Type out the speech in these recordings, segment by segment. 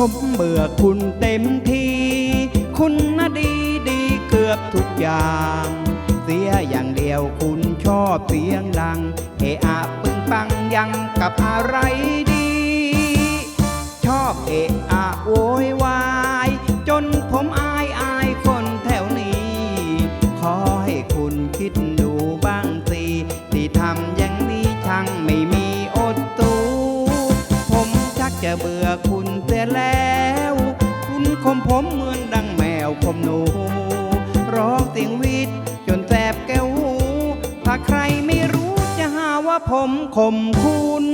ผมเบื่อคุณเต็มที่คุณน่ะดีดีเกือบทุกอย่าง เสียอย่างเดียวคุณชอบเสียงดัง เออะปึงปังยังกับอะไร คมผมเหมือนดังแมวคมหนู ร้องเสียงวิทย์จนแสบแก้วหู ถ้าใครไม่รู้จะหาว่าผมข่มคุณ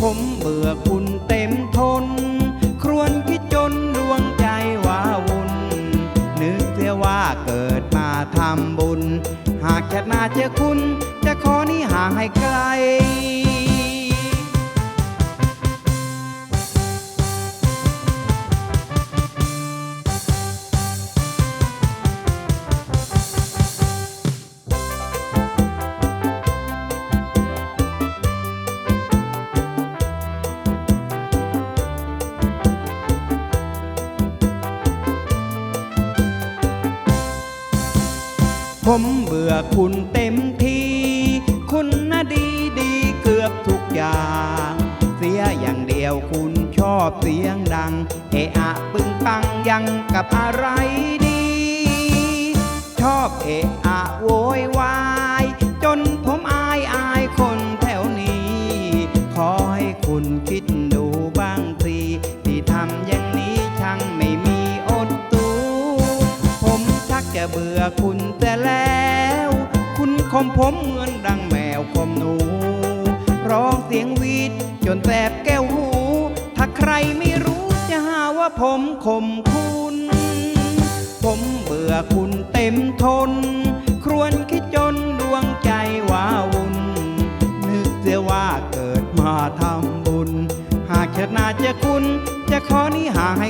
ผมเบื่อคุณเต็มทน ครวนคิดจนดวงใจว้าวุ่น นึกเสียว่าเกิดมาทำบุญ หากชาติหนาเจอคุณจะขอนี้ห่างให้ไกล ผมเบื่อคุณเต็มที่คุณน่ะดีดีเกือบทุกอย่าง เสียอย่างเดียวคุณชอบเสียงดัง เอะอะปึงปังยังกับอะไรดี ชอบเอะอะโวยวาย จนผมอายอาย จะเบื่อคุณแต่แล้ว คุณคมผมเหมือนดังแมวคมหนู ร้องเสียงวีดจนแสบแก้วหู ถ้าใครไม่รู้จะหาว่าผมข่มคุณ ผมเบื่อคุณเต็มทน ครวนคิดจนดวงใจว้าวุ่น นึกเสียว่าเกิดมาทำบุญ หากชนาเจะคุณจะขอนี้หาให้